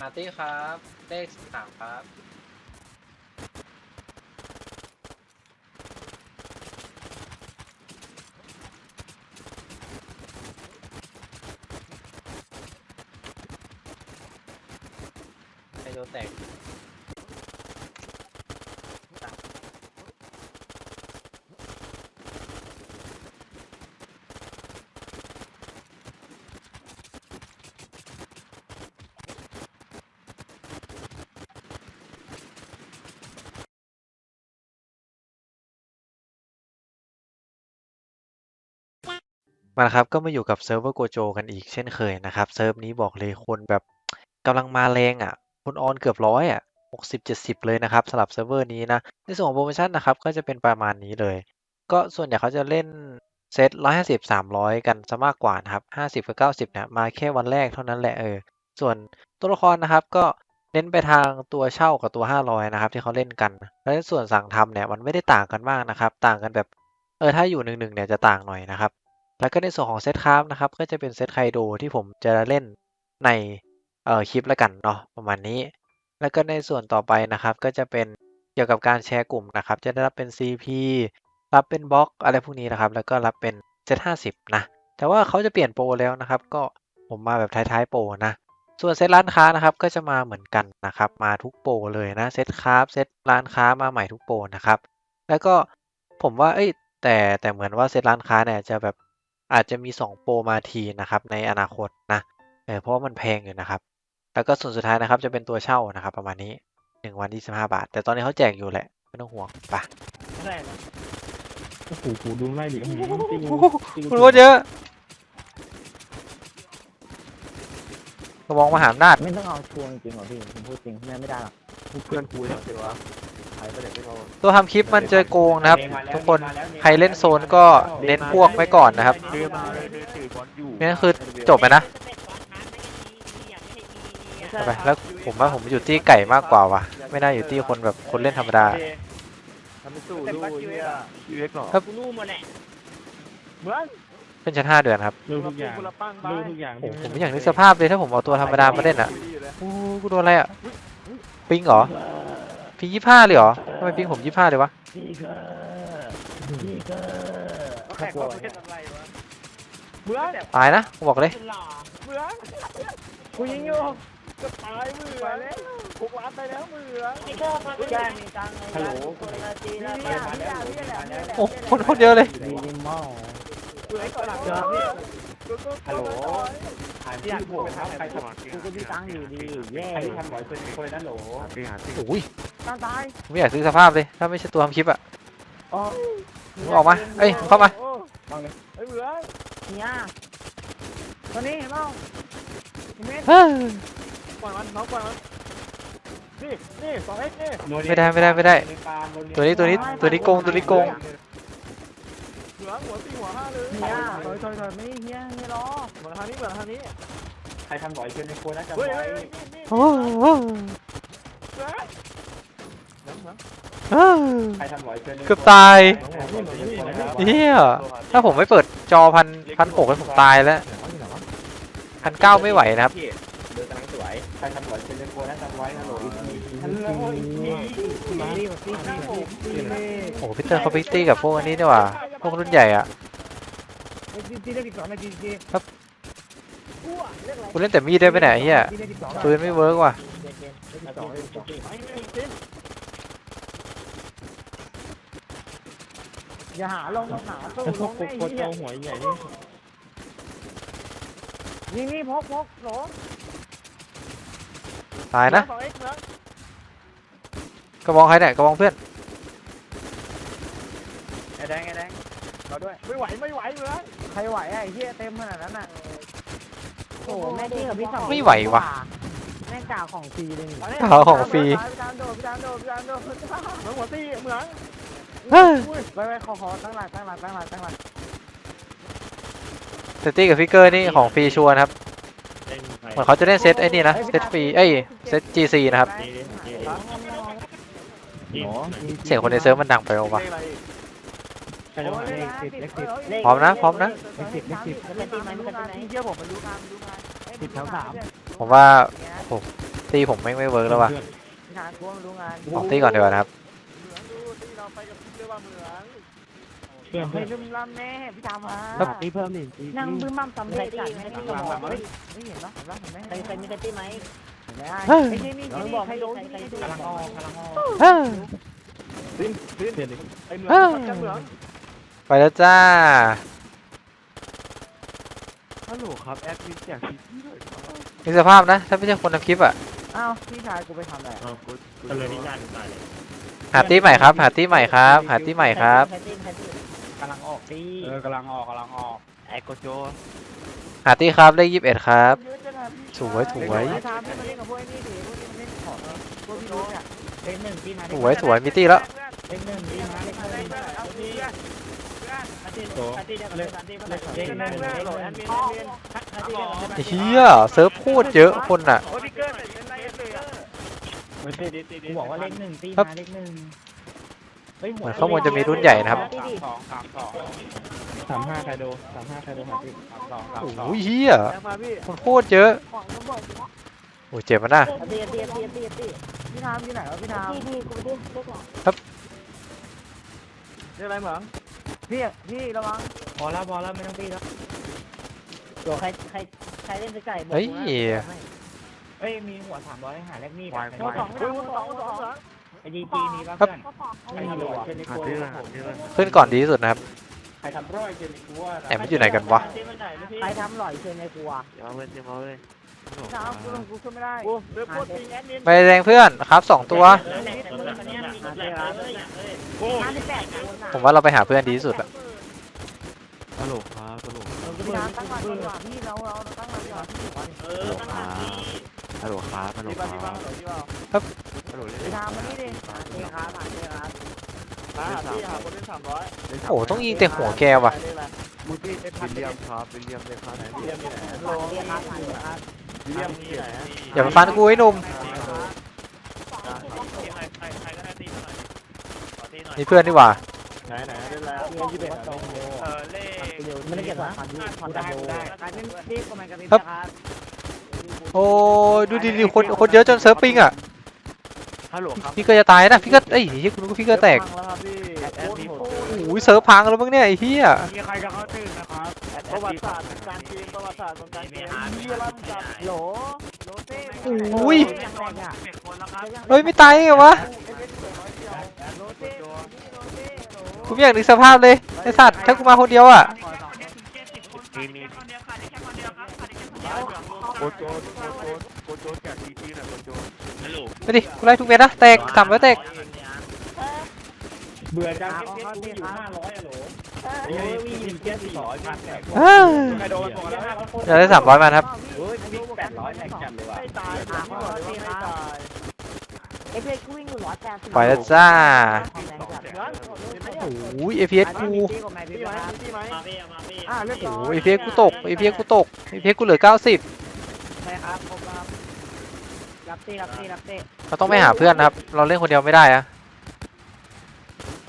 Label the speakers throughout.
Speaker 1: มาร์ตี้ครับ เลขสามครับ
Speaker 2: มาครับก็มาอยู่กับเซิร์ฟเวอร์โกโจกันอีกเช่นเคยนะครับ เซิร์ฟนี้บอกเลยคนแบบกำลังมาแรงอะ คนออนเกือบร้อยอะหกสิบเจ็ดสิบเลยนะครับสำหรับเซิร์ฟเวอร์นี้นะ ในส่วนของโปรโมชั่นนะครับ ก็จะเป็นประมาณนี้เลย ก็ส่วนใหญ่เขาจะเล่นเซตร้อยห้าสิบสามร้อยกันซะมากกว่านะครับห้าสิบกับเก้าสิบเนี่ยมาแค่วันแรกเท่านั้นแหละเออ ส่วนตัวละครนะครับก็เน้นไปทางตัวเช่ากับตัวห้าร้อยนะครับที่เขาเล่นกัน แล้วส่วนสั่งทำเนี่ยมันไม่ได้ต่างกันมากนะครับ ต่างกันแบบเออถ้าอยู่หนึ่งหนึ่งเนี่ยจะต่างหน่อยนะครับ แล้วก็ในส่วนของเซตคราฟนะครับ ก็จะเป็นเซตไคโดที่ผมจะเล่นในเอ่อคลิปแล้วกันเนาะประมาณนี้ แล้วก็ในส่วนต่อไปนะครับ ก็จะเป็นเกี่ยวกับการแชร์กลุ่มนะครับ จะได้รับเป็น CP รับเป็นบล็อกอะไรพวกนี้นะครับ แล้วก็รับเป็นเซต50นะ แต่ว่าเขาจะเปลี่ยนโปรแล้วนะครับ ก็ผมมาแบบท้ายๆโปรนะ ส่วนเซตร้านค้านะครับ ก็จะมาเหมือนกันนะครับ มาทุกโปรเลยนะ เซตคราฟเซตร้านค้ามาใหม่ทุกโปรนะครับ แล้วก็ผมว่า เอ้ย แต่แต่เหมือนว่าเซตร้านค้าเนี่ยจะแบบ อาจจะมี 2 โปรมาทีนะครับในอนาคตนะเออเพราะว่ามันแพงอยู่นะครับ แล้วก็ส่วนสุดท้ายนะครับจะเป็นตัวเช่านะครับ ประมาณนี้ 1 วัน25บาท แต่ตอนนี้เขาแจกอยู่แหละ ไม่ต้องห่วงไปะ
Speaker 3: ได้นะโอ้โหกูดูไล่ดิอื้อหือตีกูตี
Speaker 2: คุณรู้เยอะกระบองมหาอำนาจ
Speaker 4: ไม่ต้องเอาชัวร์จริงเหรอพี่ผมพูดจริงแม่ไม่ได้หรอก
Speaker 3: เพื่อนกูเนี่ยเดี๋ยววะ ใครไปไหนไม่รู้
Speaker 2: ตัวทำคลิปมันเจอโกงนะครับ ทุกคนใครเล่นโซนก็เน้นพวกไว้ก่อนนะครับ
Speaker 3: เดินมาเลยเดินถือบอลอยู่
Speaker 2: นี่คือจบไปนะเอาไปแล้วผมว่าผมอยู่ที่ไก่มากกว่าว่ะ ไม่น่าอยู่ที่คนแบบคนเล่นธรรมดา
Speaker 3: ทำไม่สู้ลูกเนี่ยยูเอ็กหรอ
Speaker 2: ครับ
Speaker 4: กูรู้หมดแหละ
Speaker 3: เหมือน
Speaker 2: เป็นชั้นห้าเดือนครับ
Speaker 3: ลูกทุกอย่างลูกทุกอย่าง
Speaker 2: โอ้โหผมไม่อยากนึกสภาพเลยถ้าผมเอาตัวธรรมดามาเล่นอะโอ้กูโดนอะไรอะ ปิงเหรอ ปิงยี่ห้าเลยเหรอทำไมปิงผมยี่ห้าเลยวะ
Speaker 4: พี่ก็พี่ก็
Speaker 3: แข่งคนเป็นอะไรวะเหมือ
Speaker 2: ตายนะบอกเลย
Speaker 3: เมือกูยิงอยู่จะตายมือแล้วหกล้านไปแล้วมือ
Speaker 4: แก้มีตังค์
Speaker 3: ฮัลโหล
Speaker 4: คนละทีละพี่พี่พี่พี่ะพี่แหละ
Speaker 2: โอ้คนคนเยอะเลย
Speaker 4: มินิมอล
Speaker 3: เมือก่อนหลัง ฮัลโหลอ่านที่ผมครับใครทำ
Speaker 4: กูก็มีตังค์อยู่ดีแย่
Speaker 3: ใครที่ทำร้อยเป็นคนนั้นโหล
Speaker 2: โอ้ย
Speaker 4: ตังค์ตาย
Speaker 2: ผมไม่อยากซื้อสภาพเลย ถ้าไม่ใช่ตัวทำคลิปอะ
Speaker 4: อ๋อ
Speaker 2: มึงออกมา เอ้ยมึงเข้ามา
Speaker 3: บังเลยไอ้เหมือน
Speaker 4: เนี่ยตัวนี้เห็นเปล่าเม็ด
Speaker 2: เฮ้ย
Speaker 3: ปล่อยมันน้องปล่อยมันนี่นี่สองเอ็กนี่
Speaker 2: ไม่ได้ไม่ได้ไม่ได้ ตัวนี้ตัวนี้ตัวนี้โกงตัวนี้โกง
Speaker 3: เหลือหัวสี่หัวห้าเลย
Speaker 4: เนี่ยถอยถอยถอยไม่เฮียเฮียรอ
Speaker 3: เหมือนทางนี้เหมือนทางนี้
Speaker 5: ใครทำบ่อยเกินในโคนน่าจะ
Speaker 3: เฮ้ย
Speaker 5: ไว้
Speaker 3: เฮ้ยนี่นี่
Speaker 2: โอ้โห
Speaker 3: เหลือเหลือเหลือ
Speaker 2: เฮ้ย
Speaker 5: ใครทำบ่อยเกินใน
Speaker 2: เกือบตาย
Speaker 5: นี่เหมือนนี่เหมือน
Speaker 2: เฮียถ้าผมไม่เปิดจอพันพันหกให้ผมตายแล้วพันเก้าไม่ไหวนะครับ
Speaker 5: เดินกำลังสวยใครทำบ่อยเกินในโคนน่าจะไว้นะโหล
Speaker 4: มาดิมาดิมาดิ
Speaker 2: โอ้โหพี่เตอร์เขาพิตี้กับพวกอันนี้นี่หว่าพวกรุ่นใหญ่อะ
Speaker 4: ตีได้สิบสองนาทีดี
Speaker 2: กูเล่นแต่มีดได้ไปไหนเฮียปืนไม่เวิร์กว่ะ
Speaker 4: อย่าหาลงหาสู้
Speaker 3: ไอ้พ
Speaker 4: ล
Speaker 3: วก
Speaker 4: ง
Speaker 3: โค
Speaker 4: ไอ้
Speaker 3: โคโต
Speaker 4: เหี้ย
Speaker 3: หัวใหญ่นี่
Speaker 4: นี่นี่พกพกหลง
Speaker 2: ตายนะ
Speaker 3: สองเอ็กเหลือก
Speaker 2: ระบองใครเนี่ยกระบองเพื่อน
Speaker 5: ไอ้ แดงไอ้แดงเราด้วย
Speaker 3: ไม่ไหวไม่ไหวเหลือ
Speaker 4: ใครไหวไอ้เหี้ยเต็มขนาดนั้นอะโอ้แม่จริงกับพี่สอง
Speaker 2: ไม่ไหววะ
Speaker 4: แม่กาของฟรีเลย
Speaker 2: เอาของฟรี
Speaker 4: พี่จานโดดพี่จานโดดพี่จานโดด
Speaker 3: เหมือนหัวตีเหมือน
Speaker 2: เฮ้ย
Speaker 4: ไปไปขอขอตั้งหลักตั้งหลักตั้งหลักตั้งหลัก
Speaker 2: เซตตี้กับฟิกเกอร์นี่ของฟรีชัวร์นะครับเหมือนเขาจะเล่นเซตไอ้นี่นะเซตฟรีเอ้ยเซต GC นะครับ เสียงคนในเซิร์ฟมันดังไปวะ
Speaker 3: ใคร จะมาเลขสิบเลขสิบ
Speaker 2: พร้อมนะพร้อมนะ
Speaker 3: เลขสิบเลขสิบ
Speaker 4: จะเป็นตีมันจะเป็นตี
Speaker 3: ที่เชื่อผมมันรู้งานรู้งาน
Speaker 4: สิบแถวสาม
Speaker 2: ผมว่าตีผมไม่งไม่เวิร์กแล้วว่ะ
Speaker 4: งานกูไม่รู้งาน
Speaker 2: ออกตีก่อนดีกว่านะครับ
Speaker 3: เหมืองดูที่เราไปกับพี่เรียกว่าเหมือง
Speaker 5: เพื่อน
Speaker 4: เฮ้ยลืมล้ำแน่พี่ตามมา
Speaker 5: ตีเพิ่มดิตี
Speaker 4: นั่งบึ้มมั่มตำเลยจัดไม่ได้
Speaker 3: หลังหลัง
Speaker 4: เฮ้ยไม่เห็นหรอเห็นปะเห็นไหม
Speaker 6: ใครใครมีใครตีไหม
Speaker 4: เห็นไหมไอ้ที่นี่
Speaker 6: เรา
Speaker 4: ที่
Speaker 6: บ
Speaker 4: นี่
Speaker 6: อก
Speaker 4: ใคร
Speaker 6: ให้
Speaker 4: โด
Speaker 6: ดู
Speaker 4: น
Speaker 6: ใคร
Speaker 4: ที่
Speaker 6: ใคร
Speaker 4: นี่
Speaker 6: ตี
Speaker 4: ดู
Speaker 6: กำลังออกกำลังออก
Speaker 3: ดิ้นดิ้น
Speaker 5: เปลี่ยนดิ
Speaker 3: ไอ้เหมืองกันเหมือง
Speaker 2: ไปแล้วจ้า
Speaker 5: ฮัลโหลครับแอดมินแจกซีพีหน่อยครับ
Speaker 2: มีสภาพนะ ถ้าไม่ใช่คนทำคลิปอะ
Speaker 4: อ้าวพี่ชายกูไปทำอะไร
Speaker 5: อ้าวกูกู
Speaker 6: ก็เลยนิจารตายเลย
Speaker 2: หาตีใหม่ครับ หาตีใหม่ครับ หาตีใหม่ครับ
Speaker 6: ใครตีใครตีกำลังออกตี
Speaker 5: เออกำลังออกกำลังออกไอโกโจ
Speaker 2: หาตีครับเลขยี่สิบเอ็ดครับสวยสวย
Speaker 4: ไอ้ทามพี่มาเล่นกับพวกไอ้นี่ดิพวกนี้มันเล่นของพวกพี่รู้เนี่ย
Speaker 6: เลขหนึ่งตีมา
Speaker 2: สวยสวยมีตีแล้ว
Speaker 6: เลขหนึ่งตีมาเลขหนึ่ง
Speaker 3: เอาเพื่อน
Speaker 6: ใครตีใครตีเดียวกันเลยตีมาเลยเลข
Speaker 3: เพื่อน
Speaker 2: ไอ้เฮียเซิร์ฟโคตรเยอะคนอะ
Speaker 3: โอ้ดิเกอร์ใส่เป็นไรเลยอะ
Speaker 5: ไม่ตีดิตีดิ
Speaker 6: กูบอกว่าเลขหนึ่งตี
Speaker 2: ครับ
Speaker 6: มาเลขหนึ่งเฮ้ย
Speaker 2: เหมือนข้างบนจะมีรุ่นใหญ่นะครับ
Speaker 5: สองสามสองสามห้าใครดูสามห้าใครดูหาพี่สามสองสามสอง
Speaker 2: โอ้ยเฮีย
Speaker 3: แรงมาพี่
Speaker 2: คนโคตรเยอะโอ้ยเจ็บมันนะ
Speaker 6: ตีตีตีตีตี
Speaker 4: พี่ทามอยู่ไหนวะพี่ทาม
Speaker 6: ตีตีกูตีเลขหลัง
Speaker 3: เรียกอะไรเหมือง
Speaker 4: พี่พี่ระวัง
Speaker 6: พอแล้วพอแล้วไม่ต้องตีแล้วตัวใครใครใครเล่นไปไก่บอก
Speaker 2: เฮ้ย
Speaker 6: เอ้ยมีหัวสามร้อยหาเลขมีด
Speaker 4: ตัวสองไม่
Speaker 3: เฮ้ย
Speaker 4: ทำ
Speaker 3: ส
Speaker 4: ตัว
Speaker 3: องสองเหมือง
Speaker 6: ไอดีจีมีป่ะเพื่อน
Speaker 5: ไอ้ฮัลโหลเชนิโก้หาชื่อ
Speaker 2: ขึ้นก่อนดีที่สุดนะครับ
Speaker 5: ใครทำร้อยเชนิโก้ว่า
Speaker 2: แอบมันอยู่ไหนกันวะ
Speaker 4: ใครทำหล่อยเชิญในครัว
Speaker 5: อย่ามาเว้นอย่ามาเว้น
Speaker 4: พี่ทามกูลงกูขึ้นไม่ได้
Speaker 3: โอ้เรือโคตรจริงแอดมิน
Speaker 2: ไปแรงเพื่อนครับสองตัว
Speaker 4: ห้าสิบแปดคน
Speaker 2: ผมว่าเราไปหาเพื่อนดีที่สุดอะ
Speaker 5: ฮัลโหลครับฮัลโหล
Speaker 4: พี่ทามตั้งหลักดีกว่าพี่เราเราตั้งหลักดีกว่าพี่อยู่ก่อน
Speaker 5: ฮัลโหลครับฮัลโหล
Speaker 3: ดี
Speaker 5: ค
Speaker 3: ป่ะ
Speaker 5: รั
Speaker 3: ดีป่ะ
Speaker 5: บ
Speaker 3: ดีป่ะ
Speaker 5: ฮัลโหล
Speaker 4: พี่ทามมานี่ดิเจ๊ครับผ่านเจ๊ครับ
Speaker 3: อ่าพี่หาคนเล่นสามร้อย
Speaker 2: โอ้ต้องยิงแต่หัวแกว่ะ
Speaker 5: มูตี้วิลเลียมครับวิลเลียมเลยครับไหนวิลเลียมอยู่ไหน
Speaker 4: โลเจ๊ครับผ่านเจ๊ครับ
Speaker 5: วิล เลียมที่ไหน
Speaker 2: อย่ามาฟันกูไอ้หนุ่มนี่เพื่อนดีกว่า
Speaker 5: ไหนไหนเล่นแล้ว
Speaker 6: เรียนยี่สิบเอ็ดตรง
Speaker 3: เออเลข
Speaker 6: ไม่ได้เก็บหรอพันพันได้ได้
Speaker 4: กลายเป็นพี่ก็มันกลายเป็น
Speaker 2: ครับ
Speaker 4: ครับ
Speaker 2: โอ้ยดูดิดิคนคนเยอะจนเซิร์ฟปิงอะ
Speaker 5: ฮัลโหลครับ
Speaker 2: พี่ก็จะตายนะพี่ก็เอ้ยเฮียคุณก็พี่ก็แตก
Speaker 3: แล้วครับพี่
Speaker 5: แอดมิน
Speaker 2: โอ้ยเซิร์ฟพังแล้วมั้งเนี่ยไอ้เฮีย
Speaker 5: มีใครจะเข้าตื่นนะครับ
Speaker 3: ประวัติศาสตร์การเกมประวัติศาสตร์ของการเกมเยี่ยมจัด
Speaker 4: โหลโหลเต้
Speaker 2: โอ้ยเฮ้ยไม่ตายไงวะ
Speaker 4: โหลเต้โหลเต้โหล
Speaker 2: กูไม่อยากนึกสภาพเลยไอสัตว์ถ้ากูมาคนเดียวอะไปดิกูไล่ทุกเม็ดนะแตกสามร้อยแตก
Speaker 5: เบื่อจังเก็ตอยู่ห้าร้อยอะโหลเฮ้ยวิ่งเก็ตสี่ร้อยพันแตก
Speaker 2: อ้าว
Speaker 5: ใครโดนบอกแล้ว
Speaker 2: จะได้สามร้อยมาครับ
Speaker 5: เฮ้ยวิ่งแปดร้อยแตกจัดเลยว่ะ
Speaker 3: ไม่ตายพี่บอกเลยว่าไม่ตาย
Speaker 4: เอฟเอกูวิ่งอยู่ร้อยแปดสิบ
Speaker 2: ไปแล้วจ้า
Speaker 4: แรงจัด
Speaker 2: โอ้ย APS กู
Speaker 4: พี่ก็ไม่พี่
Speaker 3: พี่ไหม
Speaker 4: ครับ
Speaker 3: พี่ไหม
Speaker 4: อ่าเรียบร้อย
Speaker 2: โอ้ย APS กูตก APS กูตก APS กูเหลือเก้าสิบ
Speaker 4: ใช่ครับผมรับรับเต้รับเต้รับเต้
Speaker 2: เราต้องไปหาเพื่อนนะครับ เราเล่นคนเดียวไม่ได้อะ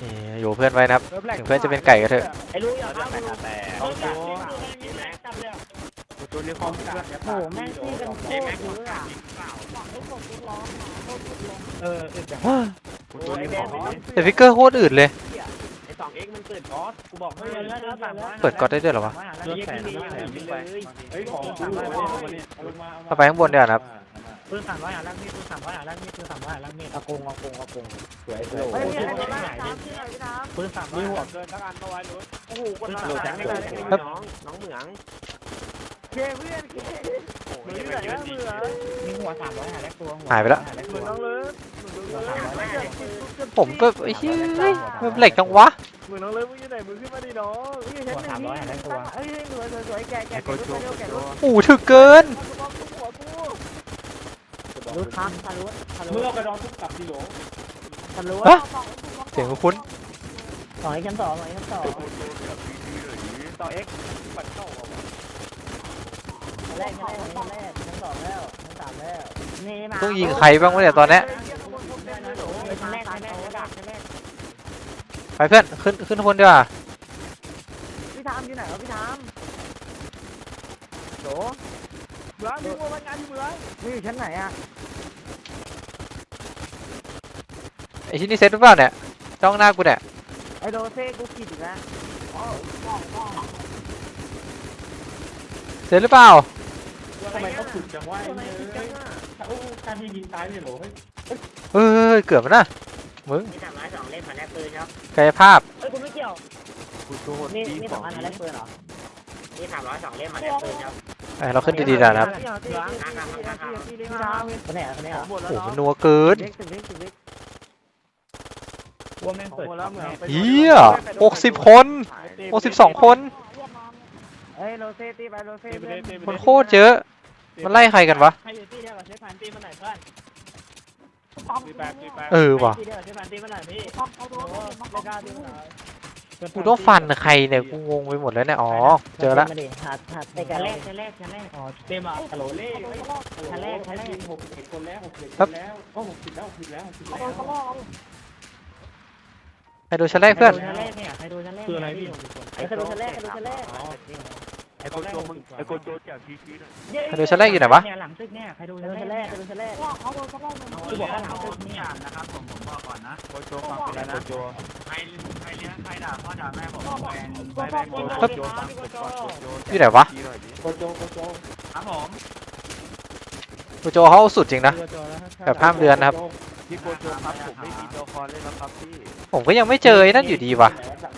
Speaker 2: เอ่ออยู่เพื่อนไว้นะครับ ถึงเพื่อนจะเป็นไก่ก็เถอะ
Speaker 6: ไอ้รู้อย่างนั้น
Speaker 5: แต่
Speaker 6: โอ้โหจับเลย
Speaker 5: โกโจนี่คอมเพื่อน
Speaker 4: โหแม่งตีกันโคตรเยอะอะ
Speaker 6: เอออึดจัง
Speaker 5: โกโจนี่คอม
Speaker 2: แต่ฟิกเกอร์โคตรอืดเลย
Speaker 5: ไอ้สองเอ็กมันเปิดก๊อตกูบอกให้
Speaker 6: เออแล้วแล้วแล้ว
Speaker 2: เปิดก๊อตได้ด้วยเหรอวะ
Speaker 5: เลือดแสนเลือดแสนวิ่งไปเฮ้ยของกูเลยเอาลงมา
Speaker 2: เอาไปข้างบนเดี๋ยวานะครับ
Speaker 6: ปืนสามร้อยหาล่างมีดปืนสามร้อยหาล่างมีดปืนสามร้อยหาล่างมีด
Speaker 5: อากงอากงอากงสวยสวย
Speaker 4: เฮ้ยพี่ให้ได้ตามที่ไหนพี่ทาม
Speaker 6: ปืนสามร้อ
Speaker 3: มี
Speaker 6: ย
Speaker 3: หัวเกินทั้งอันเอาไว้รู้โอ้โหคนละ
Speaker 5: โหล
Speaker 3: แส
Speaker 5: จัง
Speaker 3: น
Speaker 5: โหล
Speaker 3: เลย
Speaker 5: จังน้องน้องเหมือง
Speaker 4: เคเพื่อนเค
Speaker 3: เหมือนที่ไหนนะเหมือน
Speaker 6: มีหัวสามร้อยหาแรกตัว
Speaker 2: หายไปแล้ว
Speaker 6: หาแรก
Speaker 3: เห
Speaker 6: ตั
Speaker 3: มื
Speaker 6: ว
Speaker 3: อนน้องเลิศเหมือนน้องเลิศ
Speaker 2: ผมก็ไอ้เฮ้ยมันเหล็กจังวะ
Speaker 3: เหมือนน้องเลิศมึงอยู่ไหนมึงขึ้นมาดิน้อง
Speaker 4: พี่ชั้นหนึ่งพี่ตั้งเอ้ยสวยสวยแก่แก่
Speaker 5: โก
Speaker 4: แก่
Speaker 5: โจ
Speaker 4: รถ
Speaker 5: โก
Speaker 4: แก่
Speaker 5: โจ
Speaker 4: รถ
Speaker 2: โอ้โหถึกเกิน
Speaker 3: หัวกู
Speaker 4: ร ถครับทะลุทะลุ
Speaker 5: เมื่อกระดองทุกกลับดิโหล
Speaker 4: ทะลุ
Speaker 2: ฮะเสียงคุ้น
Speaker 6: สองชั้นสองสองชั้นสอง
Speaker 3: ต่อเอ็กปัดเข้า
Speaker 6: แรกชั้นแรกชั้นแรกชั้นสองแล้วชั้นสามแล้ว
Speaker 4: นี่มา
Speaker 2: ต้องยิงใครบ้างวะเนี่ยตอนเนี้ย
Speaker 6: ชั้นแรกชั้นแรกชั้นแรกชั้นแรก
Speaker 2: ไปเพื่อนขึ้นขึ้นข้างบนดีกว่า
Speaker 4: รายน
Speaker 3: อยู่เมือง
Speaker 4: นี่ชั้นไหนอะ
Speaker 2: ไอชิ้นนี้เซ็ตหรือเปล่าเนี่ยจ้องหน้ากูเนี่ย
Speaker 4: ไอโดเซ่กูผิดนะ
Speaker 2: เสร็ตหรือเปล่า
Speaker 5: ทำไมเขาฝึกจังวะไอ้เนี่ยโอ้การที่ยิงตายเลยหรอเฮ้ย
Speaker 2: เฮ้ยเกือบนะมึง
Speaker 6: มีสามร้อสองเล่มผ่านได้ปืนครับ
Speaker 2: กายภาพ
Speaker 6: เฮ้ยกูไม่เกี่ยว
Speaker 3: กูโดนมี
Speaker 6: มี
Speaker 3: สอ
Speaker 6: งอันได้ปืนเหรอมีสามร้อยสองเล่มผ่านได้ปืนครับ
Speaker 2: เราขึ้นดีๆนะครับโอ้โหมันนัวเกิน
Speaker 4: เล็ก
Speaker 5: ถึแล้
Speaker 3: วเหมื
Speaker 2: ฮียหกสิบคนหกสิบสองคนคนโคตรเยอะ มันไล่ใครกันวะ
Speaker 6: เอ
Speaker 2: อว่ะ
Speaker 6: กล้าตีมาไหน
Speaker 2: กูต้องฟันใครเนี่ยกูงงไปหมดแล้วเนี่ยอ๋อเจอละ
Speaker 6: มาดิหัดหัดในการแรกชั้นแรกชั้นแรกอ๋อเต็มอะฮัลโหลเล่
Speaker 5: ชั้
Speaker 6: ชั้
Speaker 5: น
Speaker 6: น
Speaker 5: แร
Speaker 6: แร
Speaker 5: ก
Speaker 6: ก
Speaker 5: ชั้
Speaker 6: ชั้
Speaker 5: น
Speaker 6: น
Speaker 5: แร
Speaker 6: แร
Speaker 5: ก
Speaker 6: ก
Speaker 5: หกสิบคนแล้วหกสิบคนแล้วโอ้หกสิบแล้วหกสิบแล้วหกสิบแล้ว
Speaker 2: ใครดูชั้นแรกเพื่อน
Speaker 6: ชั้นแรกเนี่ยใครดูชั้นแรก
Speaker 5: คืออะไรพี่
Speaker 6: ใครดูชั้นแรกใครดูชั้นแรก
Speaker 3: ไอ้โกโจมึงไอ้โกโจจากทีทีหน่อย
Speaker 2: ใครดูชั้นแรกอยู่ไหนวะ
Speaker 6: เนี่ยหลังตึกเนี่ยใครดูชั้นแรกใครดูชั้นแรกกูบอกว่าหลังตึกเนี่ยนะครับผมผมบอกก่อนนะ
Speaker 3: โกโจฟังไปแล้วนะโกโจ
Speaker 6: ใครใครเลี้ยงใครด่าพ่อด่าแม่ผมแฟน
Speaker 3: ไม่ไม่โกโจโกโจฟังผมก่อนโกโจ
Speaker 2: อยู่ไหนวะ
Speaker 3: ทีหน่อยดิ
Speaker 5: โกโจโกโจ
Speaker 6: ครับผม
Speaker 2: กูโจเขาเอาสุดจริงนะ
Speaker 5: โกโจนะ
Speaker 2: แบบห้ามเดือนนะครับ
Speaker 3: พี่โกโจครับผมไม่มีตัวละครเล่นแล้วครับพี่
Speaker 2: ผมก็ยังไม่เจอไอ้นั่นอยู่ดีวะ
Speaker 5: จ่ายจ่าย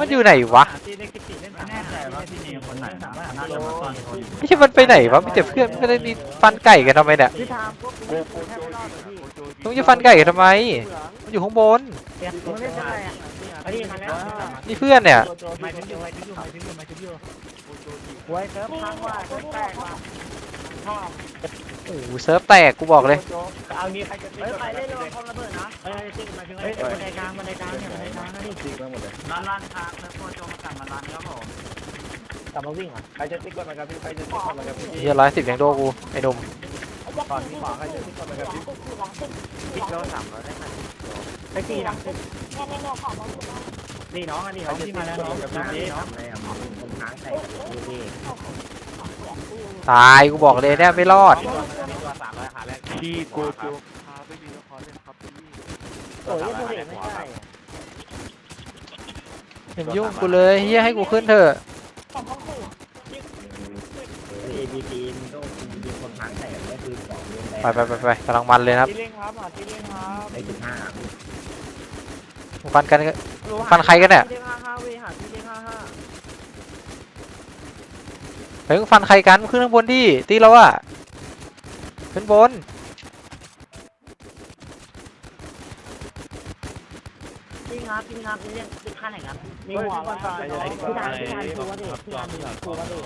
Speaker 2: มันอยู่ไหนวะ
Speaker 6: ที่เลขสิบสี่เล่นแน่ใจว่าที่นี่คนไหนสามารถน่าจะมาตอนคน
Speaker 2: ไม่ใช่มันไปไหนวะมีแต่เพื่อนไม่ได้มีฟันไก่กันทำไมเนี่ย
Speaker 4: พี่ทามพวกกู
Speaker 3: โก
Speaker 4: กู
Speaker 3: โจ
Speaker 4: แทบไม่รอดเลยพี่
Speaker 3: โกโจ
Speaker 2: มึงจะฟันไก่กันทำไม มันอยู่ข้างบน
Speaker 4: มึงเล่นอะไรอะ
Speaker 6: อันนี้มาแล้ว
Speaker 2: นี่เพื่อนเนี่ย
Speaker 6: ไม่ถึงอยู่ไม่ถึงอยู่ไม่ถึงอยู่ไม่ถึงอยู่
Speaker 4: หวยเซิร์ฟพังว่ะเซิร์ฟแตกว่ะ
Speaker 2: โอ้โหเซิร์ฟแตกกูบอกเลย
Speaker 6: เอางี้ใครจะ
Speaker 4: เฮ้ยใครเล่นระวังคอมระเบิดนะ
Speaker 6: เอ้ยติ๊กมาถึงเอ้ยบันไดกลางบันไดกลางเนี่ยบันไดกลางนะนี่ร้านร้านทางแล้วโคโจมากลับมาร้านครับผมกลับมาวิ่งอะ
Speaker 3: ใครจะติ๊กก่อนนะครับพี่ใครจะติ๊กก่อนนะครับพี่
Speaker 2: เฮียร้อยสิบยังโดกูไอ้หนุ่ม
Speaker 3: ก่อนพี่ขวาใครจะติ๊กก่อนนะครับพี่ติ๊กแล้วสามร้อยได้ไหม
Speaker 6: ไปตีหลังตึกนี่น้องอันนี้น้องที่มาแล้วน้องน้องนี่น้องคนค้างใส่ดี
Speaker 2: ตายกูบอกเลยเนี่ยไม่รอด
Speaker 6: ตัวสามร้อยขาแรก
Speaker 3: พี่โกโจพาไม่มีละครเล่นครับพี่
Speaker 6: โอ้ยตัวเด็กไม่ใช่
Speaker 2: อย่ามายุ่งกูเลยเฮียให้กูขึ้นเถอะ
Speaker 6: เอบีซีมันก็มีคนค้างใส่ก็คือสองเดือน
Speaker 2: ไปไปไปไปกำลังมันเลยนะครับ
Speaker 3: ที่เล่นครับอะที่เล่นครับ
Speaker 6: ไอ้จุดห้า
Speaker 2: ฟันกันก็ฟันใครกันเนี่ย
Speaker 4: ที่เลขห้าห้าเว้ยหาที่เลขห้าห้า
Speaker 2: เฮ้ยมึงฟันใครกันขึ้นข้างบนดิตีเราอะขึ้นบน
Speaker 6: พี่ครับพี่ครับเรียกพี่ค่าไหนครับ
Speaker 4: มีหัวมันตาย
Speaker 6: พี่ทานพี่ทานคือว่าเด็กพี่ทานคือว่าเด็ก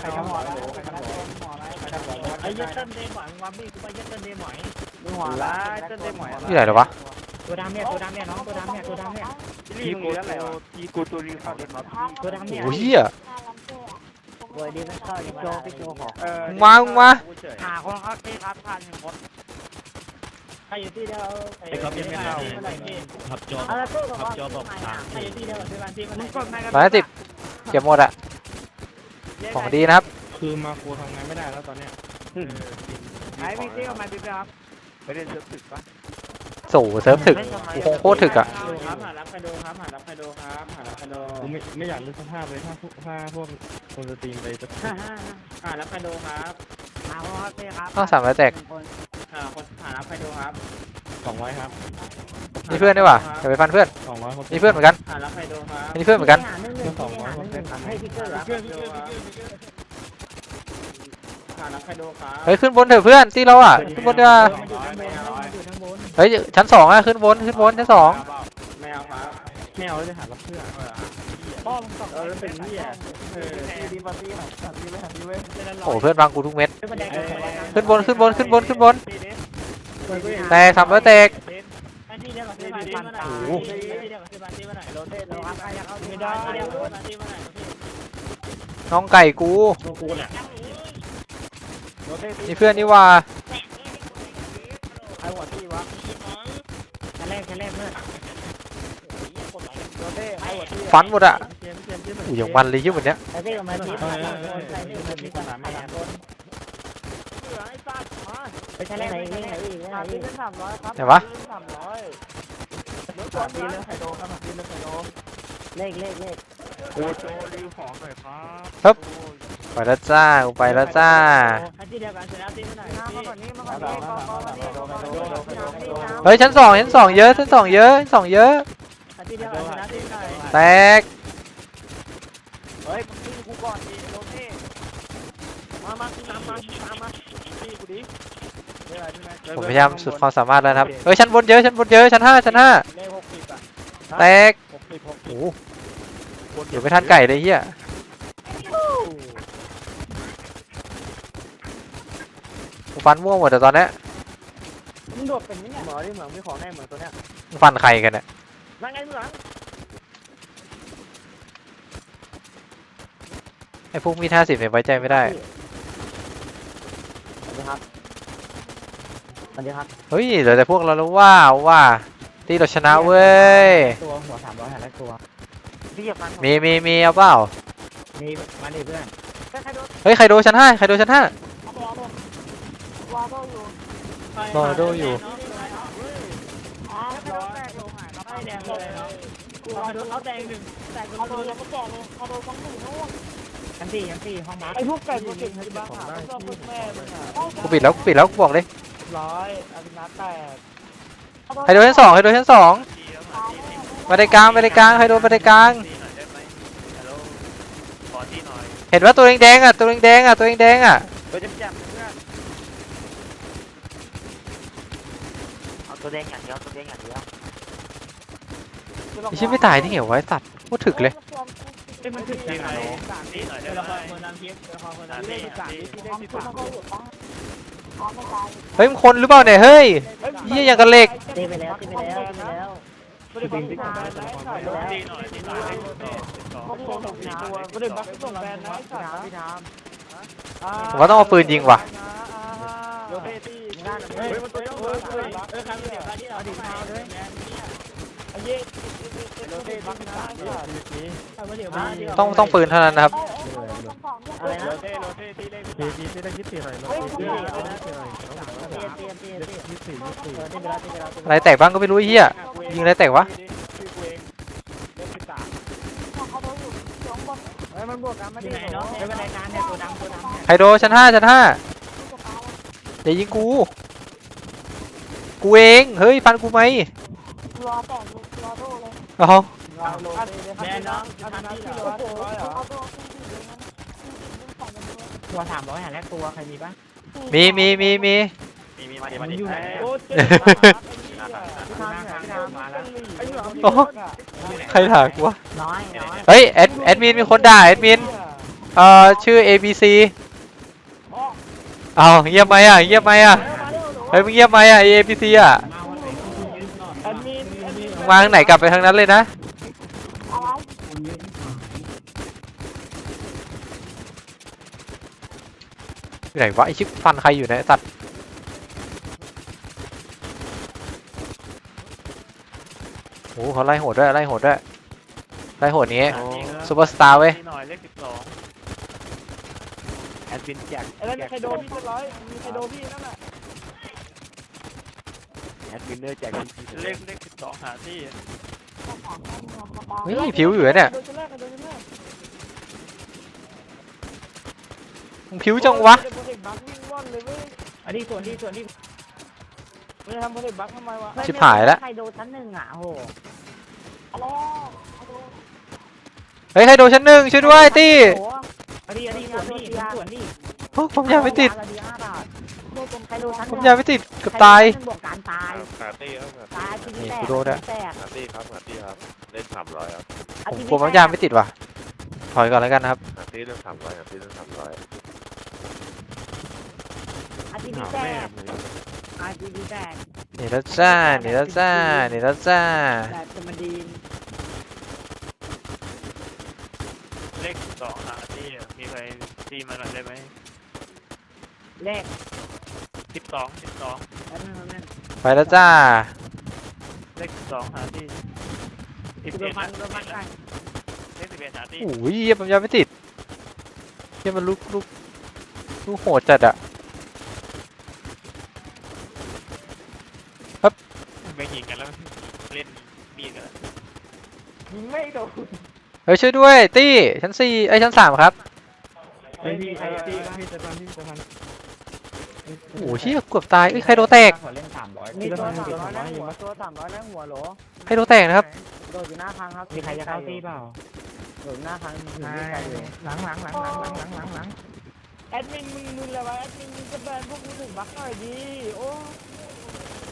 Speaker 3: ใครทำหัวแล้วใครทำหัวใครทำหัว
Speaker 6: ไอ้ยัดเต้นเดย์หมอยวับบี้กูไปยัดเต้นเดย์หมอย
Speaker 4: มีหัว
Speaker 3: ร้า
Speaker 4: ร้ายย
Speaker 3: เต้นได้หมอย
Speaker 2: อยู่ไหนเหรอวะ
Speaker 6: ตัวดำเนี่ยตัวดำเนี่ยน้องตัวดำเนี่ยตัวดำเนี่ย
Speaker 3: พี่โกโจพี่โกโจรีเขาเล่นครับพี่
Speaker 6: ตัวดำเนี่ย
Speaker 2: โอ้ยเฮีย
Speaker 6: โวยดีไม่เข้าดีโจพี่โจขอ
Speaker 3: เออ
Speaker 2: มึงมามึงมา
Speaker 6: หาคนเขาตีครับผ่านหนึ่งคนใครอยู่ที่เดียวไอ้ครับยังไม่เข้าขับจอ
Speaker 4: อะไรตู้บอกว่า
Speaker 6: ใครอยู่ที่เดียวที่บ้านที่มันกดมา
Speaker 2: ร้อยสิบเก็บหมดอะของดีนะครับ
Speaker 5: คือมาโคทำงานไม่ได้แล้วตอนเนี้ย
Speaker 4: ไอ้พี่ที่กับมันพี่ครับ
Speaker 3: ไปเล่นเซิร์ฟตึกปะ
Speaker 2: สูเซิร์ฟถึกกูคงโคตรถึกอะ
Speaker 6: ครับหารับใครดูครับหารับใครดูครับหารับใครดู
Speaker 5: กูไม่ไม่อยากนึกสภาพเลยถ้าพวกถ้าพวกคนสตรีมไปจะ
Speaker 6: หารับใครดูครับ
Speaker 4: หาคนครับพี่ครับ
Speaker 2: ต้องสามร้อยแตก
Speaker 6: หาคนหารับใครดูครับ
Speaker 5: สองร้อยครับ
Speaker 2: นี่เพื่อนดีกว่าอย่าไปฟันเพื่อน
Speaker 5: สองร้อยคน
Speaker 2: นี่เพื่อนเหมือนกัน
Speaker 6: หารับใครดูครับ
Speaker 2: นี่เพื่อนเหมือนกัน
Speaker 6: ให้พี่เกอร์รับใครดูครับหารับใครดูครับ
Speaker 2: เฮ้ยขึ้นบนเถอะเพื่อนตีเราอะขึ้นบนดีกว่า
Speaker 6: มันอยู่
Speaker 2: เฮ้ยชั้นสองอะขึ้นบนขึ้นบนชั้นสอง
Speaker 6: แมวครับ
Speaker 5: แมวจะหาเราเพื่อ
Speaker 4: ป้อมสอง
Speaker 6: เออเป็นเหี้ยเออ
Speaker 4: ดีปาร์ตี้หัดดีเว้ยดีเว้ย
Speaker 2: โอ้เพื่อนบางกูทุกเม็ดขึ้นบนขึ้นบนขึ้นบนขึ้นบนแต่
Speaker 6: ทำแล้วเตกโอ้น้
Speaker 2: องไก่กูนี่เพื่อนนี่ว่า
Speaker 4: ไอ้หัวที่วะ
Speaker 6: ชั้นแรกชั้นแรกเพื่อน
Speaker 4: โรเต้ไอ้หัวที่
Speaker 2: ฟันหมดอะ
Speaker 6: เกมเกมที่
Speaker 2: อู้อย่างมันเลยยี่วันเนี้ย
Speaker 6: ไอ้ที่กับมาที่ใครที่กับมาที่คนใครที่กับมาที่คน
Speaker 4: เหลือไอ้สัตว์มาไปใช้เลขไหนเลขไหนอีกเลขไหน
Speaker 3: หา
Speaker 4: อี
Speaker 3: ที่
Speaker 4: ก
Speaker 3: เป็นสามร้อยครับ
Speaker 2: ไหนวะ
Speaker 3: เป็นสามร้อยรถก่อนดีเลยไข่โดครับดีเลยไข่โด
Speaker 4: เลขเลขเลข
Speaker 3: โอ้โจรีของหน่อยครับ
Speaker 2: ครับ ไปแล้วจ้ากูไปแล้วจ้า
Speaker 6: เดียวกันเสร็จแล้วตีไม่ไหน
Speaker 3: มาก่อนนี้มาก่อนนี้กองกองมาดิกองกองมาดิ
Speaker 2: เฮ้ยชั้นสองชั้นสองเยอะชั้นสองเยอะชั้นสองเยอะ
Speaker 6: เดียวกันเสร็จแล้วตีไม่ไหน
Speaker 2: แตก
Speaker 3: เฮ้ยมึงตีกูก่อนดิโรเท่มามาตามมาตามมาตีกูดิ
Speaker 2: ผมพยายามสุดความสามารถแล้วนะครับเฮ้ยชั้นบนเยอะชั้นบนเยอะชั้นห้าชั้นห้า
Speaker 3: เลขหกสิบอะ
Speaker 2: แตก
Speaker 3: หกสิบหกสิ
Speaker 2: โอ้โหเดี๋ยวไม่ทันไก่เลยเฮีย ฟันม่วงหมดแต่ตอนเนี้ย
Speaker 3: มึงโดดเป็นไหมเนี่ยหมอที่เหมือนมีของแน่เหมือนตัวเนี้ย
Speaker 2: มึงฟันใครกันเนี่ย
Speaker 3: นั่งไงมึงหลัง
Speaker 2: ไอ้พวกมีดห้าสิบเนี่ยไว้ใจไม่ได้
Speaker 4: สวัสดีครับสวัสดีครับ
Speaker 2: เฮ้ยเหลือแต่พวกเราแล้วว่าว่าตีเราชนะเว้ย
Speaker 4: ตัวหัวสามร้อยหาแรกตัว
Speaker 3: พี่อย่าฟัน
Speaker 2: มีมีมีเอาเปล่า
Speaker 4: มีมาดิเพื่อน
Speaker 3: ใครโดน
Speaker 2: เฮ้ยใครโดนชั้นห้าใครโดนชั้นห้า
Speaker 3: วาโดอยู่
Speaker 2: รอดูอยู่
Speaker 3: อ๋อใครโดนแตกลงหายแล้ว
Speaker 6: ไอ้แดงเลยเนาะกูเอาโดนเอาแดงหนึ่งแตก
Speaker 3: เขาโดนแล้วก็แจกเลยเขาโดนต้องหนึ่งนู่น
Speaker 4: ชั้นสี่ชั้นสี่ห้องมาร์ค
Speaker 3: ไอ้พวกไก่ตัวเก่งที่บ้านหาพวกแม่มึงอะ
Speaker 2: กูปิดแล้วกูปิดแล้วกูบอกเลย
Speaker 3: ร้อยอารินาแตก
Speaker 2: ใครโดนชั้นสองใครโดนชั้นสองบันไดกลางบันไดกลางใครโดนบันไดกลาง
Speaker 6: ขอที่หน่อย
Speaker 2: เห็นว่าตัวแดงๆอะตัวแดงๆอะตัวแดงๆอะ
Speaker 3: ตัวแจ่มๆเพื่อน
Speaker 4: เอา ตัวแดงอย่างเดียวตัวแดงอย่างเดียว
Speaker 2: ไอ้ชิ้นไม่ตายที่เหวไว้สัตว์พูดถึกเลย
Speaker 6: เอ้ยมันถึงยังไงนี่หน่อยได้ไหมคนนำคลิปคนนำ
Speaker 3: ที่
Speaker 6: ค
Speaker 3: ได้
Speaker 6: ลิป
Speaker 3: ที่สามที่ได้ที่สาม
Speaker 2: เฮ้ยมันคนหรือเปล่าเนี่ยเฮ้ยเหี้ยอย่างกับเหล็ก
Speaker 4: ตีไปแล้วตีไปแล้วตีไปแล้ว
Speaker 3: ไม่ได้บัฟส่งแบนนะไอ้สัตว์
Speaker 6: ตีหน่อยตีหน่อยสอง
Speaker 3: บัฟส่งสองตัวไม่ได้บัฟส่งแบนนะไอ้สัตว์
Speaker 4: พี่ทาม
Speaker 2: ผมว่าต้องเอาปืนยิงว่ะ
Speaker 3: โรเตตี้ งานเฮ้ยมันตัวเยอะเลยเฮ้ย
Speaker 6: เออครั้งเดียวที่เราดีมาเลย
Speaker 3: ไอ้เย้โรเตตี้บัฟนะไอ้สัตว์
Speaker 6: เอาเดี๋ยวมาเดี๋ยว
Speaker 2: ต้องต้องปืนเท่านั้นนะครับ
Speaker 4: อะไร
Speaker 3: โรเตโรเตตี้เลข
Speaker 5: ทีทีที่ได้ยี่สิบหน่อยเนาะยี่สิบสี่ได้ยี่สิบหน่อย
Speaker 4: ยี่
Speaker 5: สิบยี่สิบ
Speaker 4: ออตีไปแล้วตีไปแล้วตีไป
Speaker 2: อะไรแตกบ้างก็ไม่รู้เฮียยิงอะไรแตกวะ
Speaker 3: ชื่อกูเองเลขสิบสามเฮ้ยมันบวกกันมา
Speaker 6: ที่
Speaker 3: ดิ
Speaker 6: ไหนเนาะในบันไดกลางเนี่ยตัวดำตัวดำเนี่ย
Speaker 2: ใครโดชั้นห้าชั้นห้า อย่ายิงกู กูเอง เฮ้ยฟันกูไหมเอา
Speaker 3: แม่น้องทำที่เหรอร้อยเหรอ
Speaker 4: หัวสามร้อยหาแรกตัวใครมีบ้าง
Speaker 2: มีมีมีมี
Speaker 6: มีมีมาดิมาดิ
Speaker 3: โอ้เจ๊
Speaker 4: พี่ทามพี่ทามมาแล้ว
Speaker 3: ไอ้เหนือ
Speaker 2: โอ้ใครถามกูวะ
Speaker 4: น้อยน้อย
Speaker 2: เฮ้ยแอดแอดมินมีคนด่าแอดมินเอ่อชื่อ ABC เอาเงียบไหมอะเงียบไหมอะเฮ้ยมึงเงียบไหมอะ ABC อะ
Speaker 3: แอดมินแอดมิน
Speaker 2: มึงมาทางไหนกลับไปทางนั้นเลยนะอยู่ไหนวะไอชิปฟันใครอยู่เนี่ยไอ้สัตว์โอ้เขาไล่โหดด้วยไล่โหดด้วยไล่โหดนี้ซูเปอร์สตาร์เว้ย
Speaker 6: หน่อยเลขสิบสอง
Speaker 5: แอดมินแจก
Speaker 3: ไอ้นั่นใครโดนพี่เป็นร้อยมีใครโดนพี่นั่นแหละ
Speaker 5: แอดมินเนอร์แจกที
Speaker 6: เลขเลขสิบสองหาที่
Speaker 2: เฮ้ยผิวอยู่นะเนี่ย
Speaker 3: โดนคนแรกโดนคนแรก
Speaker 2: มึงผิวจังวะ
Speaker 3: โปรเจกต์บัควิ่งว่อนเลยเว้ย
Speaker 6: อันนี้ส่วนที่ส่วนที่
Speaker 3: ไม่ได้ทำโปรเจกต์บัคทำไมวะ
Speaker 2: ชิบหายแล้ว
Speaker 4: ใครโดนชั้นหนึ่งอะโอ้โห
Speaker 2: เฮ้ยใครโดนชั้นหนึ่งช่วยด้วยตี้
Speaker 6: อั นนี้อันนี้ส่วนที่ส่วนที่
Speaker 2: โอ้ผมยังไม่ติด
Speaker 4: ละดีห้าบาทใครโดนชั้นห
Speaker 2: ผม
Speaker 4: นึ่ง
Speaker 2: ยังไม่ติดเกือบตาย
Speaker 4: บวกการตาย
Speaker 7: หาตี้ครับ
Speaker 4: ตายชีวิต
Speaker 2: นี่
Speaker 4: แตก
Speaker 2: กูโดนอะ
Speaker 4: แตก
Speaker 7: หาตี้ครับหาตี้ครับ เล่นสามร้อยครับ
Speaker 2: ผมกลัวมันยางไม่ติดว่ะ ถอยก่อนแล้วกันนะครับ
Speaker 7: หาตี้เล่นสามร้อยหาตี้เล่นสามร้อย
Speaker 4: อาชีพ
Speaker 5: หา
Speaker 4: แต
Speaker 5: แม่
Speaker 4: กอาชีพแตก
Speaker 2: หนีแล้วจ้าหนีแล้วจ้าหนีแล้วจ้า
Speaker 4: แบบจะมาดี
Speaker 6: เลขสองหะที่มีใครตีมาหน่อยได้ไหม
Speaker 4: เลข
Speaker 6: สิบสองสิบสอง
Speaker 2: ไปแล้วจ้า
Speaker 6: เลขสองหาที่สิบเอ็ด
Speaker 4: นะ
Speaker 6: เลขสิบเอ็ดหาที่
Speaker 2: โอ้ยเยี่ยมนยังไม่ติดเยี่ยมมันลุกลุกลุกโหดจัดอะไม่
Speaker 3: ยิง
Speaker 8: กันแล้วเล่นมีดกันแล้ว
Speaker 5: ง
Speaker 3: ไม่โดน
Speaker 2: เฮ้ยช่วยด้วยตี้ชั้นสี่ไอ้ยชั้นสามครับ
Speaker 5: ไอพี่ไอพี่พี่จะพันพี่จะพัน
Speaker 2: โอ้โหเชี่ยเกือบตายเอ้ยใครโดนแตก
Speaker 5: ขอเล่นสามร้อย
Speaker 4: มีตัวสามร้อยน้า
Speaker 5: อยยิ
Speaker 4: หั
Speaker 5: ง
Speaker 4: วตัวสามร้อยหน้าหัวโหล
Speaker 2: ใครโดนแตกนะครับ
Speaker 4: โดดอยู่หน้าคังครับ
Speaker 5: มีใครจะเข้าตีเปล่า
Speaker 4: โดดหน้าคังมีใครอยู่
Speaker 5: หลังหลังหลังหลังหลังหลังหลังหลัง
Speaker 3: แอดมินมึงมึงอะไรวะแอดมินมึงก็แบนพวกกูถึงบักหน่อยดิโอ้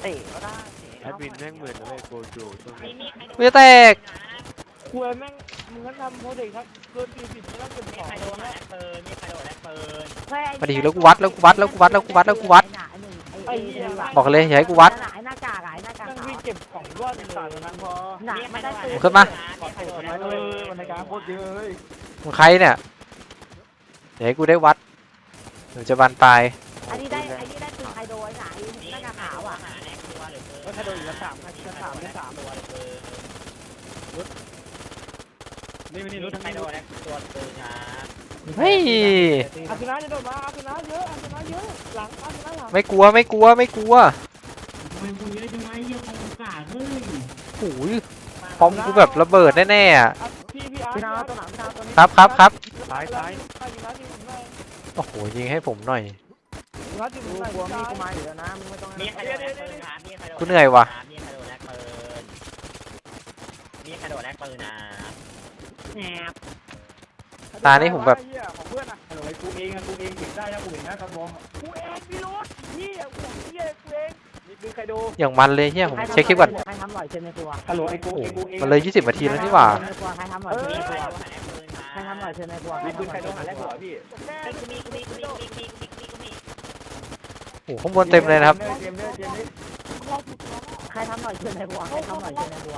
Speaker 4: เตะก็ได้
Speaker 7: แอดมินแม่งเหมือนเลยโกจูช่วงนี้
Speaker 2: กูจะแตก
Speaker 3: ควยแม่งมึงก็ทำโปรเจกต์ครับเกินสี่สิบไม่ต้องเก็บของโดนแล้ว
Speaker 2: มาดิแล้วกูวัดแล้วกูวัดแล้วกูวัดแล้วกูวัดแล้วกูวัด
Speaker 4: ไอ้เหี้ย
Speaker 2: บอกเลยอย่าให้กูวัด
Speaker 4: ไอ้หน้ากากอะไอ้หน้ากาก
Speaker 3: นั่ง
Speaker 4: ขาว
Speaker 3: วิ่งเก็บของรอดเลยนั้นพอ
Speaker 4: หนาไม่ได้ตัว
Speaker 2: มึงขึ้นมา
Speaker 3: ขอโทษนะเลยวันในการโคตรเยอะเลย
Speaker 2: มึงใครเนี่ยอย่าให้กูได้วัดหนูจะบานปลาย
Speaker 4: อันนี้ได้อันนี้ได้ปืนไคโดไอ้หนาไอ้หน้ากากขาวอะ
Speaker 3: ก็ถ้าโดนอีกแล้วสามชั้นสามชั้นสามนี่ไม่นี่รถทั้งนี้รถ
Speaker 2: เฮ้ย
Speaker 3: อาชนะจะโดนมาอาชนะเยอะอาชนะเยอะ หลังอาชนะหลัง
Speaker 2: ไม่กลัวไม่กลัวไม่กลัวโอ้ยพร้อมกูแบบระเบิดแน่ๆอะ
Speaker 3: พี่พี่อาร์
Speaker 4: พี่น้าตัวหลังพี่น้าตัวนี้
Speaker 2: ครับครับครับ
Speaker 3: ซ้ายซ้ายยิงนะยิงหน่อย
Speaker 2: โอ้โหยิงให้ผมหน่อย
Speaker 3: ยิงนะยิง
Speaker 4: กู
Speaker 3: หน่อย
Speaker 4: กลัวมีกูมาอยู่แล้วนะมึงไม่ต้อง
Speaker 6: มีใครโดนแลกปืนนะมีใครโดน
Speaker 2: กูเหนื่อยว่ะ
Speaker 6: มีใครโดนแลกปืนมีใครโดนแลกปืนนะ แหบ
Speaker 2: ตานี่ผมแบบ
Speaker 3: ของเพื่อนอะ
Speaker 5: ฮัลโหลกูเองอะกูเองเก็บได้แล้วกูเห็นนะกระบอง
Speaker 3: กูเองพี่รุธพี่อะกูพี่เองกูเองนี่คือใครดู
Speaker 2: อย่างมันเลยเฮียผมเช็คคลิปก่อน
Speaker 4: ใครทำหล่อยเช่นในตัว
Speaker 5: ฮัลโหลไอกู
Speaker 2: โอ้
Speaker 5: ไอ
Speaker 2: โห
Speaker 5: กูเอง
Speaker 2: มันเลย 20นาทีแล้วนี่หว่า
Speaker 4: ในตัวใครทำหล่อยเช่นใน
Speaker 6: มี
Speaker 4: ตัว
Speaker 6: ใครโดนแลกปืนนะ
Speaker 4: ใครทำหล่อยเช่นในตัว
Speaker 5: มีปืนใครโดนหาแรกหัวพี่
Speaker 3: แม่
Speaker 6: เฮ้ยกูมีกูมีกูมีกูมีกูมีกูมีกูมี
Speaker 2: โอ้โหข้างบนเต็มเลยนะครับ
Speaker 5: เกมเนี้ยเกมนี้
Speaker 4: ใครทำหล่อยเช่นในตัวใครทำหล่อยเช่นในตัว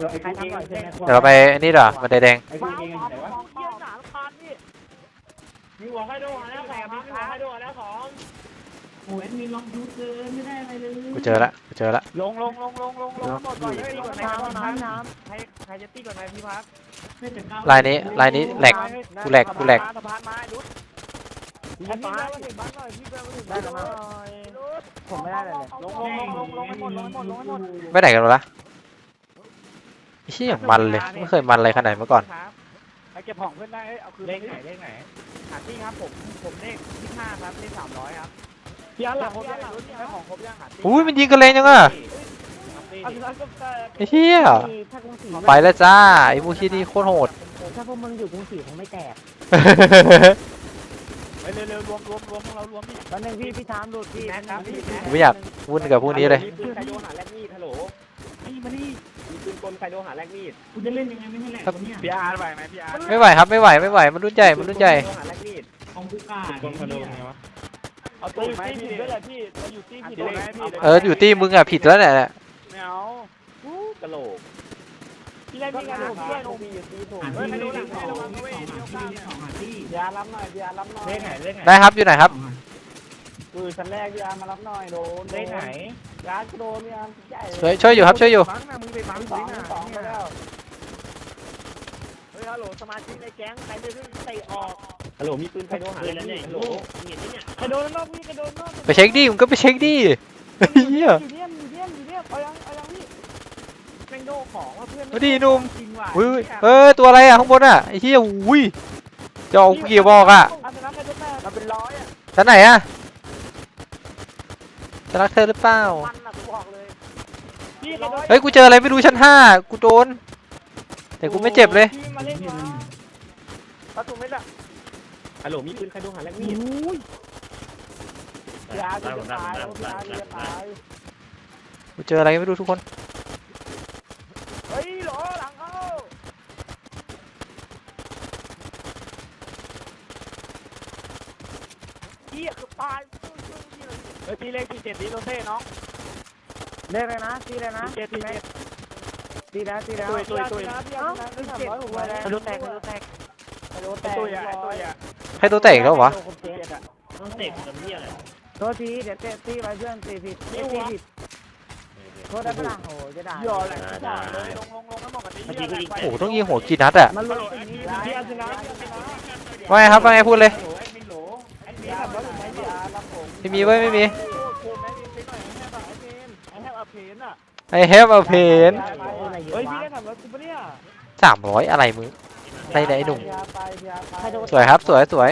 Speaker 5: ฮัลโหลไอ
Speaker 4: ใคร
Speaker 5: กูเอง
Speaker 4: ทำหล่อยเช่นในตัว
Speaker 2: เดี๋ยวเราไปอันนี้เดี๋ยวาบันไดแดง
Speaker 5: ไอกูเองไหนวะ
Speaker 3: เยี่ยหนาคานนี่
Speaker 6: มีหัวใครโดนหาแล้วของมีหัวใครโดนหาแล้วของ
Speaker 2: กูเจอละกูเจอละ
Speaker 3: ลงลงลงลงลงลงหมดก่อนเลยลง
Speaker 4: น้ำน้ำน้
Speaker 3: ใครใครจะตีก่อนไหมพี่พัก
Speaker 2: ลายนี้ลายนี้แหลกกูแหลกกูแหลก
Speaker 3: สะพานไม้รุดพี่จะมาถึงบ้านหน่อยพี่ไปมาถึงำ
Speaker 4: ได้แล้วมั้งผมไม่ได้เลยเลย
Speaker 3: ลงลงลงลงลงให้หมดลงให้หมดลงให้หมด
Speaker 2: ไปไหนกันวะละไอ้ เชี่ยอย่างมันเลยไม่เคยมันอะไรขนาดนี้มาก่อน
Speaker 3: ไปเก็บของเพื่อนได้เอาคืน
Speaker 5: เลขไหนเลขไหน
Speaker 3: หาที่ครับผมผมเลขที่ห้าครับเลขสามร้อยครับพี่อันหลังพี่อันหลังให้ของครบยังหาที่
Speaker 2: อุ้ยมันยิงกันเลยจังอะ
Speaker 3: เอาที่นั้นก็ได้
Speaker 2: ไอ้เหี้ย
Speaker 4: ถ้ากรุงศรี
Speaker 2: ไปแล้วจ้าไอ้มูชีนี่โคตรโหด
Speaker 4: ถ้าพวกมึงอยู่กรุงศรีคงไม่แตก
Speaker 3: ไปเร็วๆรวมรวมรวมพวกเรารวมพี่
Speaker 4: ตอนนึงพี่พี่ถามดูพี่
Speaker 3: แม็กครับพี่
Speaker 2: กูไม่อยากวุ่นกับพวกนี้เลย
Speaker 6: มีปืนใครโดนหาแลกมีดฮัลโหลนี่มานี่มีปืน กลใครโดนหาแลกมีดกูจะเล่นยังไงไม่ให้แลกเนี่ย
Speaker 3: พี่อาร์ไหวไหมพี่อาร์
Speaker 2: ไม่ไหวครับไม่ไหวไม่ไหวมันรุ่นใหญ่มันรุ่นใหญ่
Speaker 6: โดนหาแลกมีด
Speaker 5: ของกูกล้าปืนคอนโดไงวะ
Speaker 3: เอาตัวอยู่ที่ผิดด้วยแหละพี่เราอยู่ที่ผิดเลยพี่
Speaker 2: เอออยู่ที่มึงอะผิดแล้วเนี่ย
Speaker 3: ไม่เอา
Speaker 6: กะโหลก
Speaker 3: พี่เล่นพี่กันผมเพื่อนผมมีอยู่ที่ผมเฮ้ยไม่รู้หลังให้ระวังนะเว้ยเดี๋ยวข้ามเนี่ยพี่อาร์รับหน่อยพี่อาร์รับหน่อย
Speaker 5: เลขไหนเลขไหน
Speaker 2: ได้ครับอยู่ไหนครับ
Speaker 3: คือชั้นแรกพี่อาร์มารับหน่อยโดน
Speaker 5: เลขไหน
Speaker 3: ยาร์โดนพี่อาร์ใหญ่
Speaker 2: ช่วยช่วยอยู่ครับช่วยอยู่
Speaker 3: บังนะมึงไปบังสองสองไปแล้ว เฮ้ยฮัลโหลสมาชิกในแก๊งใครจะเพิ่งเตะออก
Speaker 6: ฮัลโหลมีปืนใครโดนหาแลกมีดฮัลโหลเห็นไหมเนี่ย
Speaker 3: ใครโดนนอกพี่ใครโดนนอก
Speaker 2: ไปเช็คดิมึงก็ไปเช็คดิเฮีย
Speaker 3: อยู่เนี่ยอยู่เนี่ยอยู่เนี่ยเอายังเอายังพี่แม่งโดของว่าเพื่อน
Speaker 2: มาดิหนุ่ม
Speaker 3: จริงว่ะ
Speaker 2: อุ้ยเออตัวอะไรอะข้างบนอะไอ้เฮียอุ้ยจะเอากูกี่บอกอะ
Speaker 3: อันนั้นใครจะแม่เราเป็นร้อยอะ
Speaker 2: ชั้นไหนอะ จะรักเธอหรือเปล่า
Speaker 3: พันอะกูบอกเลยพี่ร้อย
Speaker 2: เฮ้ยกูเจออะไรไม่รู้ชั้นห้ากูโดน แต่กูไม่เจ็บเลย
Speaker 3: พี่มาเล่นมาประตูไม่ละ
Speaker 6: ฮัลโหลมีปืนใครโดนหาแลกมีด
Speaker 3: อุ้ยยาจะตายยาจะตาย
Speaker 2: กูเจออะไรไม่รู้ทุกคน
Speaker 3: เฮ้ยหลอหลังเข้าเฮียคือตายเฮ้ยพี่เลขสี่เจ็ดดีโรเซ่น้อง
Speaker 4: เรียกเลยนะตีเลยนะ
Speaker 3: สี่เจ็ดสี่เจ็ด
Speaker 4: ตีแล้วตีแล้ว
Speaker 3: ตุยตุยตุย
Speaker 4: เอ้าตีเจ็ดหัวแดง
Speaker 3: รู้แตกรู้แตกรู้แตกตุยอะตุยอะ
Speaker 2: ให้ตัวแตกอีกแล้ววะ
Speaker 3: เจ็ดอะ
Speaker 6: ต้องเตะกับเหี้ยอะไร
Speaker 4: โทษทีเดี๋ยวเตะตีไปเพื่อนตีผิดตีผิดโทษได้ปะล่ะโอ้จะด่า
Speaker 3: หย่อแหลกขวาเลยลงลงลงแล้วบอกกันนี้
Speaker 2: โอ้โหต้องยิงหัวกี่นัดอะ
Speaker 4: มันลุ้นสิ่งนี้
Speaker 3: พี่อาชนะ
Speaker 2: ว่าไงครับว่าไงพูดเลย
Speaker 3: ไม่โห
Speaker 2: ไม่มีเว้ยไม่มี
Speaker 3: โอ้โหแม่ดินไปหน่อยให้แบบไอ้เพนไอ้แฮปอเพนอะ
Speaker 2: I have a pain
Speaker 3: เฮ้ฮ้ยพี่ได้ทำรถกูปะเนี่ย
Speaker 2: สามร้อยอะไรมึงได้ได้ไอ้หนุ่ม
Speaker 4: พยาไปพยาไป
Speaker 2: สวยครับสวยสวย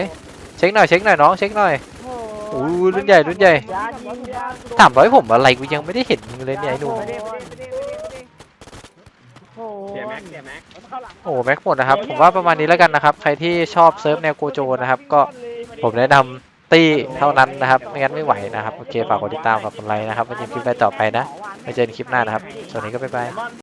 Speaker 2: เช็คหน่อยเช็คหน่อยน้องเช็คหน่อย
Speaker 4: โอ้
Speaker 2: โอ้ยรุ่นใหญ่รุ่นใหญ่
Speaker 4: ยายิงยา
Speaker 2: สามร้อยผมอะไรกูยังไม่ได้เห็นมึงเลยเนี่ยไอ้หนุ่ม
Speaker 4: ไปดิไปดิไปดิไปดิไปดิโอ้โห
Speaker 3: เสียแม็กเสียแม็กเข้าหลัง
Speaker 2: โอ้แม็กหมดนะครับ ผมว่าประมาณนี้แล้วกันนะครับ ใครที่ชอบเซิร์ฟแนวโกโจนะครับ ก็ผมแนะนำ ตี้เท่านั้นนะครับ ไม่งั้นไม่ไหวนะครับ โอเค ฝากกดติดตาม ฝากกดไลค์นะครับไว้เจอกันคลิปต่อไปนะไว้เจอกันคลิปหน้านะครับสวัสดีก็บ๊ายบาย